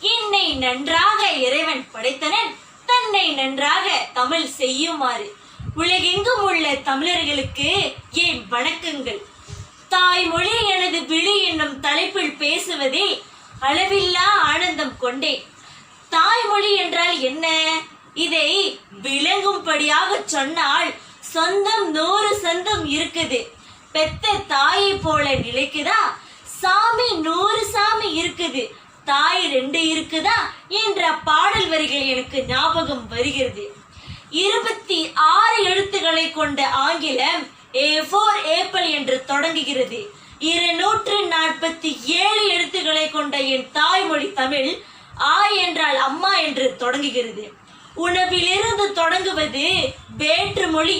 என்னை நன்றாக இறைவன் படைத்தனன் தன்னை நன்றாக தமிழ் செய்யுமாறு. உலகெங்கும் உள்ள தமிழர்களுக்கு என் வணக்கங்கள்? தாய்மொழி எனது விழி என்னும் தலைப்பில் பேசுவதே அளவில்லா ஆனந்தம் கொண்டேன். தாய்மொழி என்றால் என்ன? இதை விளங்கும்படியாக சொன்னால் சொந்தம் நூறு சொந்தம் இருக்குது. பெத்த தாயை போல நிலைக்குதா? சாமி நூறு சாமி இருக்குது. தாய் ரெண்டு இருக்குதா என்ற பாடல் வரிகள் எனக்கு ஞாபகம் வருகிறது. இருபத்தி ஆறு எழுத்துக்களை கொண்ட ஆங்கிலம் ஏ ஃபோர் ஏப்பல் என்று தொடங்குகிறது. இருநூற்று நாற்பத்தி ஏழு எழுத்துக்களை கொண்ட என் தாய்மொழி தமிழ் ஆ என்றால் அம்மா என்று தொடங்குகிறது. உணவிலிருந்து தொடங்குவது வேற்று மொழி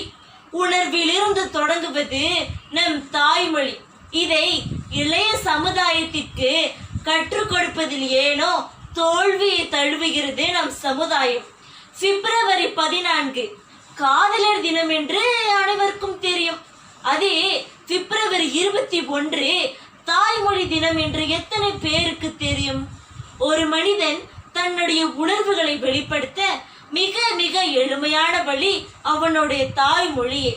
உணர்விலிருந்து தொடங்குவது நம் தாய்மொழி. இதை இளைய சமுதாயத்திற்கு கற்றுக் கொடுப்பதில் ஏனோ தோல்வியை தழுவுகிறது நம் சமுதாயம். பிப்ரவரி பதினான்கு காதலர் தினம் என்று அனைவருக்கும் தெரியும். அதே பிப்ரவரி இருபத்தி ஒன்று தாய்மொழி தினம் என்று எத்தனை பேருக்கு தெரியும்? ஒரு மனிதன் தன்னுடைய உணர்வுகளை வெளிப்படுத்த மிக மிக எளிமையான வழி அவனுடைய தாய்மொழியே.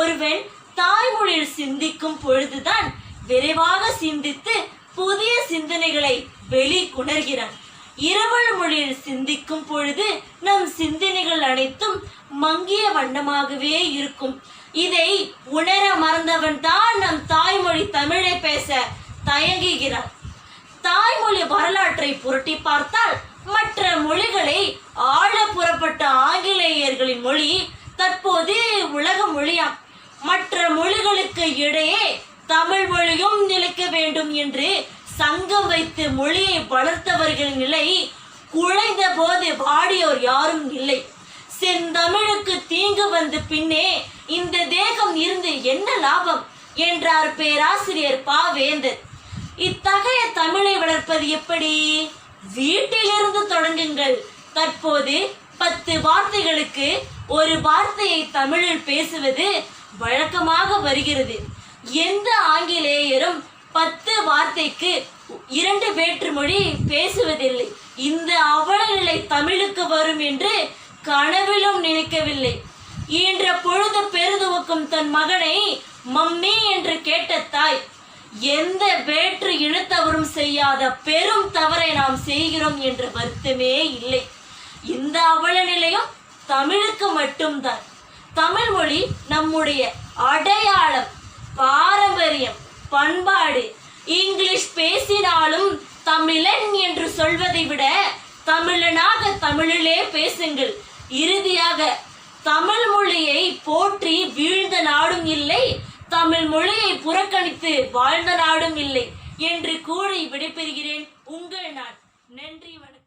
ஒருவன் தாய்மொழியில் சிந்திக்கும் பொழுதுதான் விரைவாக சிந்தித்து புதிய சிந்தனைகளை வெளிக்கொணர்கிறான். இரவல் மொழியில் சிந்திக்கும் பொழுது நம் சிந்தனைகள் அனைத்தும் மங்கிய வண்ணமாகவே இருக்கும். இதை உணர மறந்தவன் தான் நம் தாய்மொழி தமிழை பேச தயங்குகிறான். தாய்மொழி வரலாற்றை புரட்டி பார்த்தால் மற்ற மொழிகளை ஆள புறப்பட்ட ஆங்கிலேயர்களின் மொழி தற்போது உலக மொழியாம். மற்ற மொழிகளுக்கு இடையே தமிழ் மொழியும் நிலைக்க வேண்டும் என்று சங்கம் வைத்து மொழியை வளர்த்தவர்களின் நிலை குழைந்த போது பாடியோர் யாரும் இல்லை. செந்தமிழுக்கு தீங்கு வந்து பின்னே இந்த தேகம் இருந்து என்ன லாபம்? என்றார் பேராசிரியர் பா. வேந்தர். இத்தகைய தமிழை வளர்ப்பது எப்படி? வீட்டிலிருந்து தொடங்குங்கள். தற்போது பத்து வார்த்தைகளுக்கு ஒரு வார்த்தையை தமிழில் பேசுவது வழக்கமாக வருகிறது. எந்த ஆங்கிலேயரும் பத்து வார்த்தைக்கு இரண்டு வேற்றுமொழி பேசுவதில்லை. இந்த அவலநிலை தமிழுக்கு வரும் என்று கனவிலும் நினைக்கவில்லை. இன்ற பொழுது பெருதுவக்கும் தன் மகனை மம்மி என்று கேட்ட தாய் எந்த வேற்று இனத்தவரும் செய்யாத பெரும் தவறை நாம் செய்கிறோம் என்ற வருத்தமே இல்லை. இந்த அவல நிலையும் தமிழுக்கு மட்டும்தான். தமிழ் மொழி நம்முடைய அடையாளம் பாரம்பரியம். பண்பாடு. இங்கிலீஷ் பேசினாலும் தமிழன் என்று சொல்வதை விட தமிழனாக தமிழிலே பேசுங்கள். இறுதியாக தமிழ் மொழியை போற்றி வீழ்ந்த நாடும் இல்லை தமிழ் மொழியை புறக்கணித்து வாழ்ந்த நாடும் இல்லை என்று கூறி விடைபெறுகிறேன். உங்கள் நான். நன்றி வணக்கம்.